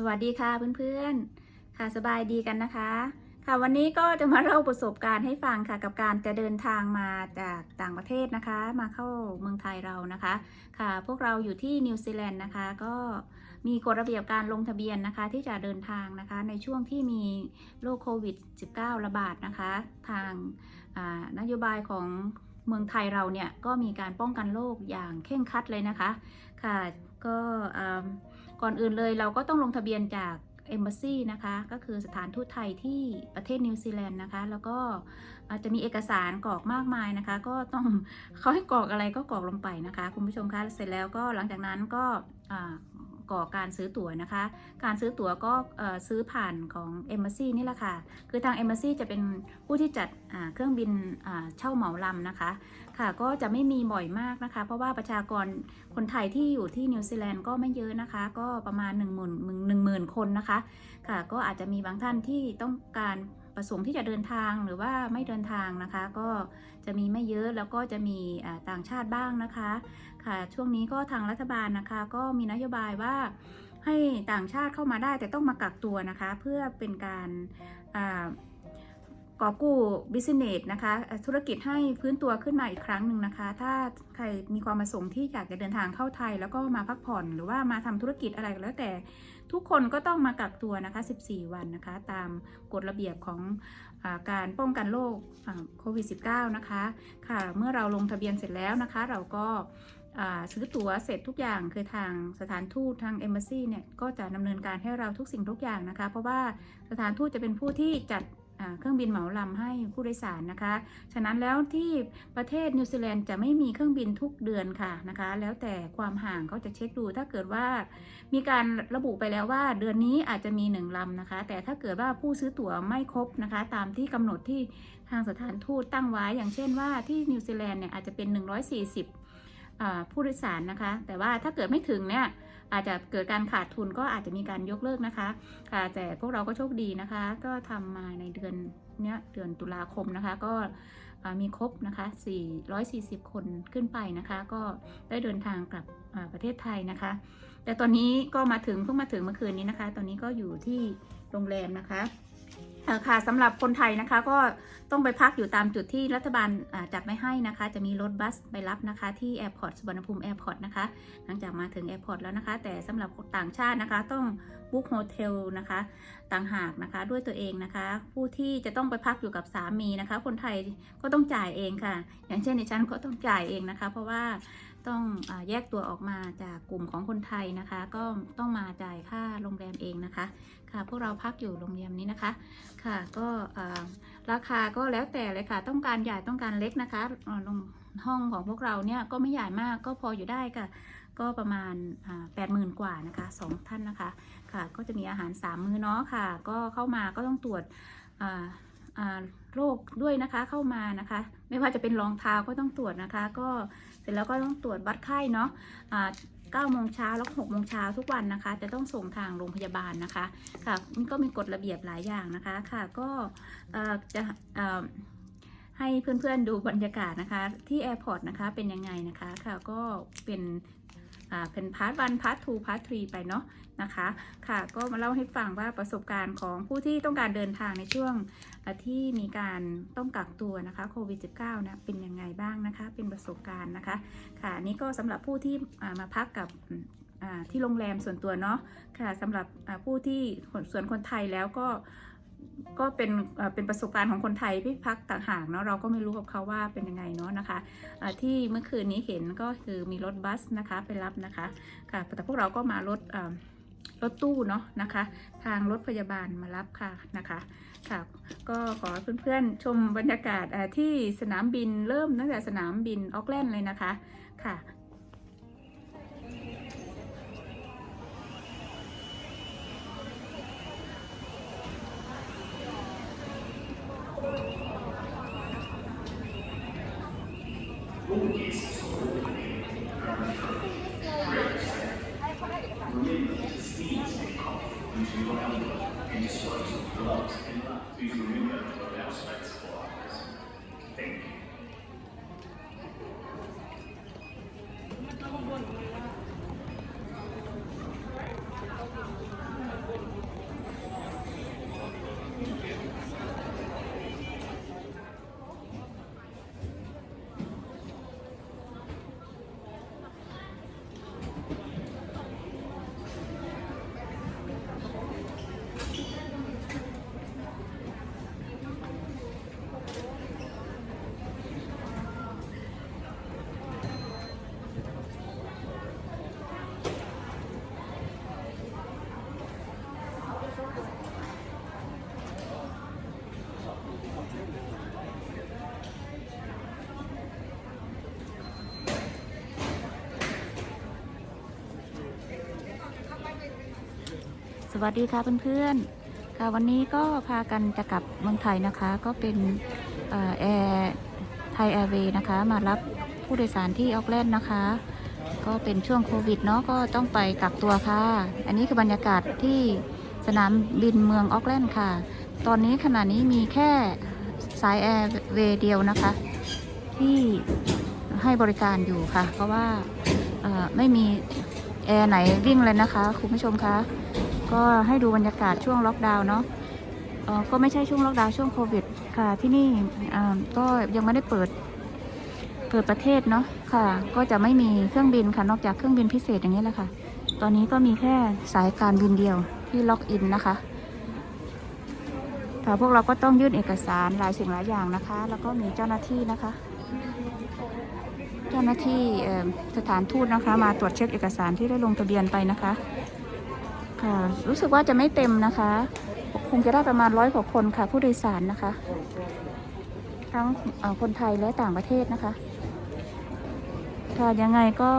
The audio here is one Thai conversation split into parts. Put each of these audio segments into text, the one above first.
สวัสดีค่ะเพื่อนๆ ค่ะสบายดีกันนะคะ ค่ะวันนี้ก็จะมาเล่าประสบการณ์ให้ฟังค่ะกับการจะเดินทางมาจากต่างประเทศนะคะ มาเข้าเมืองไทยเรานะคะ ค่ะพวกเราอยู่ที่นิวซีแลนด์นะคะก็มีกฎระเบียบการลงทะเบียนนะคะ ที่จะเดินทางนะคะในช่วงที่มีโรคโควิด -19 ระบาดนะคะ ทางอ่านโยบายของเมืองไทยเราเนี่ยก็มีการป้องกันโรคอย่างเคร่งคัดเลยนะคะ ค่ะก็อ่า ก่อนอื่นเลยเราก็ต้องลงทะเบียนจาก Embassy นะคะ ก็คือสถานทูตไทยที่ประเทศนิวซีแลนด์นะคะ แล้วก็อาจะมีเอกสารกรอกมากมายนะคะ ก็ต้องเขาให้กรอกอะไรก็กรอกลงไปนะคะ คุณผู้ชมคะเสร็จแล้วก็หลังจากนั้นก็ กรอการซื้อตั๋วนะคะ การซื้อตั๋วก็ซื้อผ่านของ Embassy นี่แหละค่ะ คือทาง Embassy จะเป็นผู้ที่จัดเครื่องบินเช่าเหมาลำนะคะ ค่ะก็จะไม่มีบ่อยมากนะคะ เพราะว่าประชากรคนไทยที่อยู่ที่นิวซีแลนด์ก็ไม่เยอะนะคะ ก็ประมาณ 1 0 0 0 0 1 0,000 คนนะคะ ค่ะก็อาจจะมีบางท่านที่ต้องการประสงค์ที่จะเดินทางหรือว่าไม่เดินทางนะคะ ก็จะมีไม่เยอะแล้วก็จะมีต่างชาติบ้างนะคะ ค่ะ ช่วงนี้ก็ทางรัฐบาลนะคะ ก็มีนโยบายว่าให้ต่างชาติเข้ามาได้แต่ต้องมากักตัวนะคะ เพื่อเป็นการอ่ากอบกู้บิสเนสนะคะธุรกิจให้ฟื้นตัวขึ้นมาอีกครั้งหนึ่งนะคะ ถ้าใครมีความประสงค์ที่อยากจะเดินทางเข้าไทย แล้วก็มาพักผ่อนหรือว่ามาทำธุรกิจอะไรก็แล้วแต่ทุกคนก็ต้องมากักตัวนะคะ 14 วันนะคะ ตามกฎระเบียบของอการป้องกันโรคโควิด -19 นะคะค่ะเมื่อเราลงทะเบียนเสร็จแล้วนะคะ เราก็ ซื้อตั๋วเสร็จทุกอย่างคือทางสถานทูตทาง Embassy เนี่ยก็จะดำเนินการให้เราทุกสิ่งทุกอย่างนะคะ เพราะว่าสถานทูตจะเป็นผู้ที่จัดเครื่องบินเหมาลำให้ผู้โดยสารนะคะ ฉะนั้นแล้วที่ประเทศนิวซีแลนด์จะไม่มีเครื่องบินทุกเดือนค่ะนะคะ แล้วแต่ความห่างเขาจะเช็คดู ถ้าเกิดว่ามีการระบุไปแล้วว่าเดือนนี้อาจจะมีหนึ่งลำนะคะ แต่ถ้าเกิดว่าผู้ซื้อตั๋วไม่ครบนะคะ ตามที่กำหนดที่ทางสถานทูตตั้งไว้ อย่างเช่นว่าที่นิวซีแลนด์เนี่ยอาจจะเป็น 140อ่า ผู้โดยสารนะคะ แต่ว่าถ้าเกิดไม่ถึงเนี่ยอาจจะเกิดการขาดทุนก็อาจจะมีการยกเลิกนะคะค่ะแต่พวกเราก็โชคดีนะคะ ก็ทำมาในเดือนเนี้ยเดือนตุลาคมนะคะ ก็มีครบนะคะ 440 คนขึ้นไปนะคะ ก็ได้เดินทางกลับประเทศไทยนะคะ แต่ตอนนี้ก็มาถึงเพิ่งมาถึงเมื่อคืนนี้นะคะ ตอนนี้ก็อยู่ที่โรงแรมนะคะ ค่ะสำหรับคนไทยนะคะก็ต้องไปพักอยู่ตามจุดที่รัฐบาลจัดไว้ให้นะคะ จะมีรถบัสไปรับนะคะที่แอร์พอร์ตสุวรรณภูมิแอร์พอร์ตนะคะหลังจากมาถึงแอร์พอร์ตแล้วนะคะ แต่สำหรับต่างชาตินะคะ ต้องบุ๊กโฮเทลนะคะต่างหากนะคะด้วยตัวเองนะคะ ผู้ที่จะต้องไปพักอยู่กับสามีนะคะ คนไทยก็ต้องจ่ายเองค่ะ อย่างเช่นในฉันก็ต้องจ่ายเองนะคะ เพราะว่า ต้องอแยกตัวออกมาจากกลุ่มของคนไทยนะคะ ก็ต้องมาจ่ายค่าโรงแรมเองนะคะ ค่ะพวกเราพักอยู่โรงแรมนี้นะคะ ค่ะก็ราคาก็แล้วแต่เลยค่ะ ต้องการใหญ่ต้องการเล็กนะคะห้องของพวกเราเนี่ยก็ไม่ใหญ่มากก็พออยู่ได้ค่ะ ก็ประมาณแปดหมื่นกว่านะคะสองท่านนะคะค่ะ ก็จะมีอาหารสามมื้อเนาะค่ะ ก็เข้ามาก็ต้องตรวจโรคด้วยนะคะเข้ามานะคะ ไม่ว่าจะเป็นรองเท้าก็ต้องตรวจนะคะ ก็ ร็จแล้วก็ต้องตรวจวัดไข้เนาะอ่า9โมงเช้าแล้วก็6โมงเช้าทุกวันนะคะ จะต้องส่งทางโรงพยาบาลนะคะค่ะมันก็มีกฎระเบียบหลายอย่างนะคะค่ะก็จะเอ่อให้เพื่อนๆดูบรรยากาศนะคะ ที่แอร์พอร์ตนะคะเป็นยังไงนะคะค่ะก็เป็น เป็นพาร์ทวันพาร์ททูพาร์ททรีไปเนาะนะคะ ค่ะก็มาเล่าให้ฟังว่าประสบการณ์ของผู้ที่ต้องการเดินทางในช่วงที่มีการต้องกักตัวนะคะโควิด -19 นะเป็นยังไงบ้างนะคะ เป็นประสบการณ์นะคะ ค่ะนี่ก็สำหรับผู้ที่มาพักกับที่โรงแรมส่วนตัวเนาะค่ะสำหรับผู้ที่ส่วนคนไทยแล้วก็ ก็เป็นเป็นประสบการณ์ของคนไทยที่พักต่างหากเนาะเราก็ไม่รู้กับเขาว่าเป็นยังไงเนาะนะคะอ่าที่เมื่อคืนนี้เห็นก็คือมีรถบัสนะคะไปรับนะคะค่ะแต่พวกเราก็มารถรถตู้เนาะนะคะ ทางรถพยาบาลมารับค่ะนะคะค่ะก็ขอเพื่อนๆชมบรรยากาศที่สนามบินเริ่มตั้งแต่สนามบินออกแลนด์เลยนะคะค่ะ วัสดีค่ะเพื่อนๆ ค่ะวันนี้ก็พากันจะกลับเมืองไทยนะคะ ก็เป็นแอร์ไทยแอร์เวย์นะคะ มารับผู้โดยสารที่ออกแลนด์นะคะ ก็เป็นช่วงโควิดเนาะก็ต้องไปกักตัวค่ะ อันนี้คือบรรยากาศที่สนามบินเมืองออกแลนด์ค่ะ ตอนนี้ขณะนี้มีแค่สายแอร์เวย์เดียวนะคะ ที่ให้บริการอยู่ค่ะ เพราะว่าไม่มีแอร์ไหนวิ่งเลยนะคะ คุณผู้ชมคะ ก็ให้ดูบรรยากาศช่วงล็อกดาวน์เนาะก็ไม่ใช่ช่วงล็อกดาวน์ช่วงโควิดค่ะ ที่นี่ก็ยังไม่ได้เปิดเปิดประเทศเนาะค่ะ ก็จะไม่มีเครื่องบินค่ะนอกจากเครื่องบินพิเศษอย่างนี้แหละค่ะ ตอนนี้ก็มีแค่สายการบินเดียวที่ล็อกอินนะคะค่ะพวกเราก็ต้องยื่นเอกสารหลายสิ่งหลายอย่างนะคะ แล้วก็มีเจ้าหน้าที่นะคะ เจ้าหน้าที่สถานทูตนะคะ มาตรวจเช็คเอกสารที่ได้ลงทะเบียนไปนะคะ ค่ะ รู้สึกว่าจะไม่เต็มนะคะ คงจะได้ประมาณร้อยกว่าคนค่ะ ผู้โดยสารนะคะ ทั้งคนไทยและต่างประเทศนะคะ ค่ะยังไงก็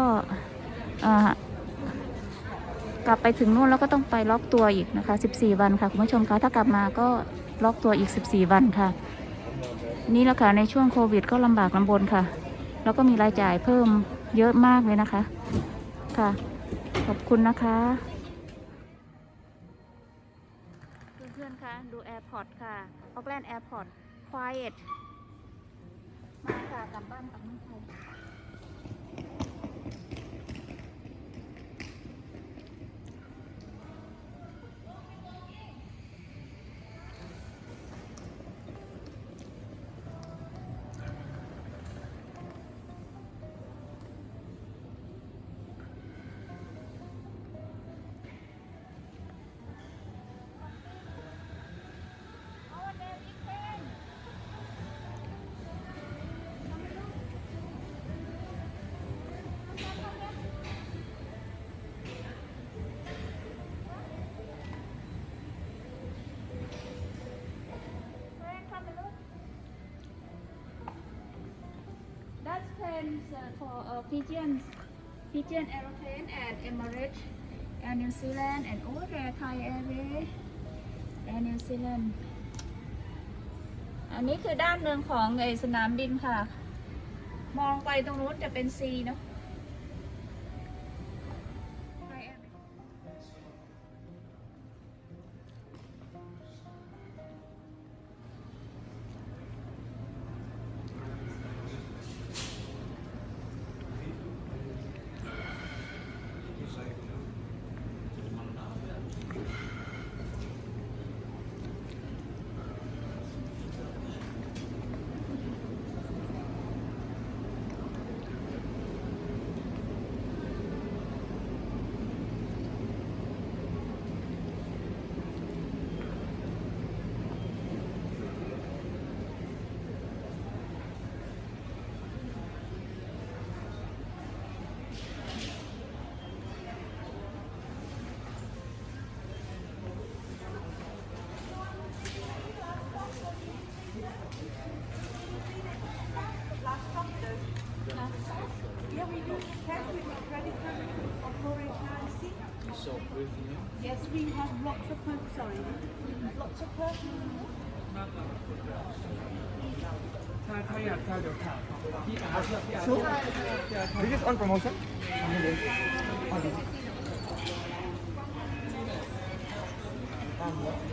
กลับไปถึงนู่นแล้วก็ต้องไปล็อกตัวอีกนะคะ 14 วันค่ะคุณผู้ชมคะถ้ากลับมาก็ล็อกตัวอีก 14 วันค่ะ นี่แหละค่ะในช่วงโควิด ก็ลำบากลำบนค่ะ แล้วก็มีรายจ่ายเพิ่มเยอะมากเลยนะคะค่ะ ขอบคุณนะคะ อนๆคะดูแอร์พอร์ตค่ะออกแลนด์แอร์พอร์ต quiet มาค่ะกลับบ้านกับน้องไทย plans uh, for uh, Fijian, Fijian Aeroplane and Emirates and New Zealand and all the Thai Airways and New Zealand อันนี้คือด้านหนึ่งของไอสนามบินค่ะ มองไปตรงนู้นจะเป็นซีเนาะ So, พี่อาร์ต this is on promotion. ฟี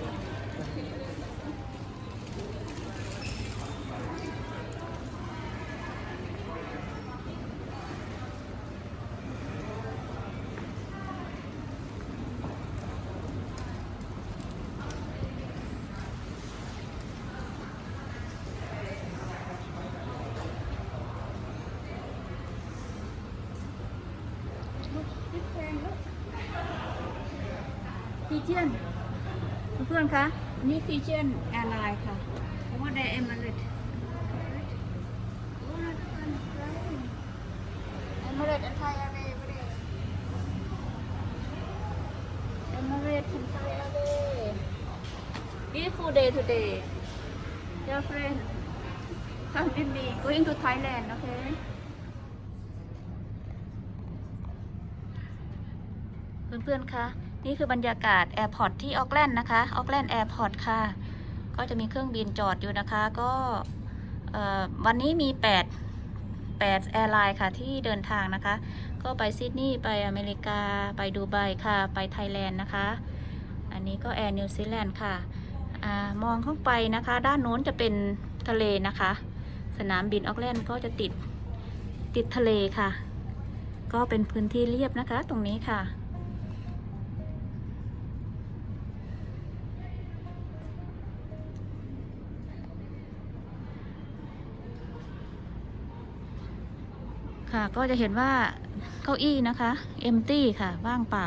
เจียนเพื่อนๆคะนี่ฟีเจียนแอร์ไลน์ค่ะเพราะว่าไดเอมเมริทเอมเมริทไทยแอร์เวย์เอมเมริทไทยแอร์เวย์ beautiful day today dear friend come with me going to Thailand okay เพื่อนๆคะ นี่คือบรรยากาศแอร์พอร์ตที่ออกแลนด์นะคะออกแลนด์แอร์พอร์ตค่ะ ก็จะมีเครื่องบินจอดอยู่นะคะ ก็วันนี้มี 8 8แอร์ไลน์ค่ะที่เดินทางนะคะ ก็ไปซิดนีย์ไปอเมริกา ไปดูไบค่ะ ไปไทยแลนด์นะคะ อันนี้ก็แอร์นิวซีแลนด์ค่ะอมองเข้าไปนะคะ ด้านโน้นจะเป็นทะเลนะคะ สนามบินออกแลนด์ก็จะติดติดทะเลค่ะ ก็เป็นพื้นที่เรียบนะคะตรงนี้ค่ะ ค่ะ ก็จะเห็นว่าเก้าอี้นะคะ empty ค่ะ ว่างเปล่า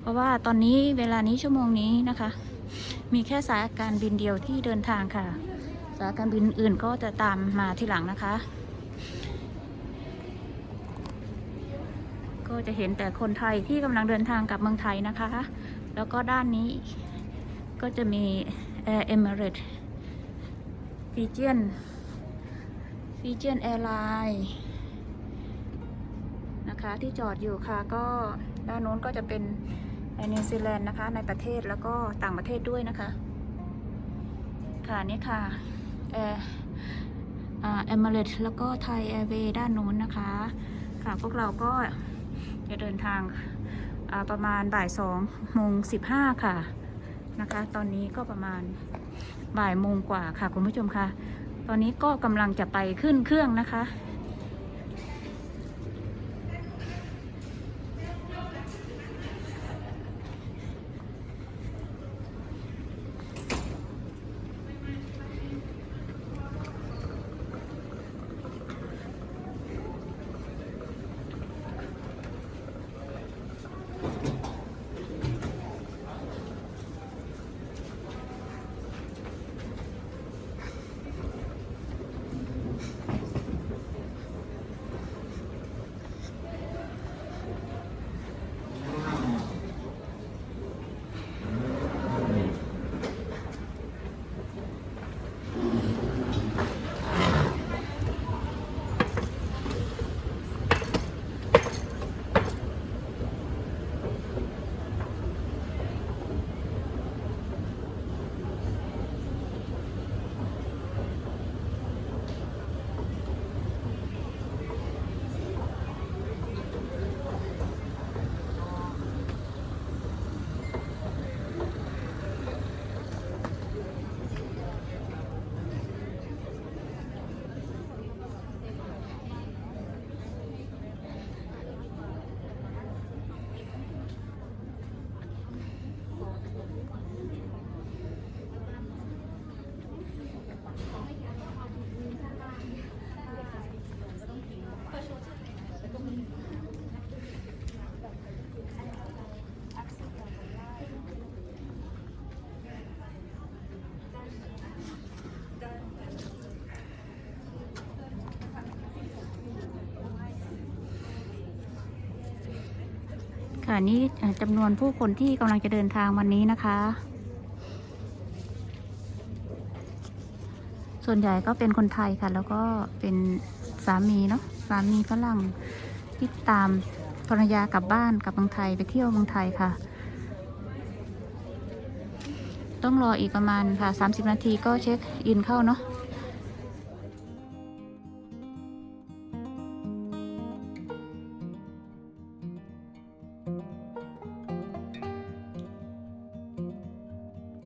เพราะว่าตอนนี้เวลานี้ชั่วโมงนี้นะคะ มีแค่สายการบินเดียวที่เดินทางค่ะ สายการบินอื่นก็จะตามมาทีหลังนะคะ ก็จะเห็นแต่คนไทยที่กำลังเดินทางกลับเมืองไทยนะคะ แล้วก็ด้านนี้ก็จะมี Air Emirates f i j i a n f i j i a n Airline นะคะที่จอดอยู่ค่ะก็ด้านโน้นก็จะเป็นแอร์นิวซีแลนด์นะคะ ในประเทศแล้วก็ต่างประเทศด้วยนะคะ ค่ะนี่ค่ะแอร์เอมเรตแล้วก็ไทยแอร์เวย์ด้านโน้นนะคะ ค่ะพวกเราก็จะเดินทางประมาณบ่ายสองโมงสิบห้าค่ะนะคะ ตอนนี้ก็ประมาณบ่ายโมงกว่าค่ะคุณผู้ชมค่ะตอนนี้ก็กำลังจะไปขึ้นเครื่องนะคะ นี่จำนวนผู้คนที่กำลังจะเดินทางวันนี้นะคะ ส่วนใหญ่ก็เป็นคนไทยค่ะ แล้วก็เป็นสามีเนาะสามีฝรั่งที่ตามภรรยากลับบ้านกลับเมืองไทยไปเที่ยวเมืองไทยค่ะ ต้องรออีกประมาณค่ะ 30 นาทีก็เช็คอินเข้าเนาะ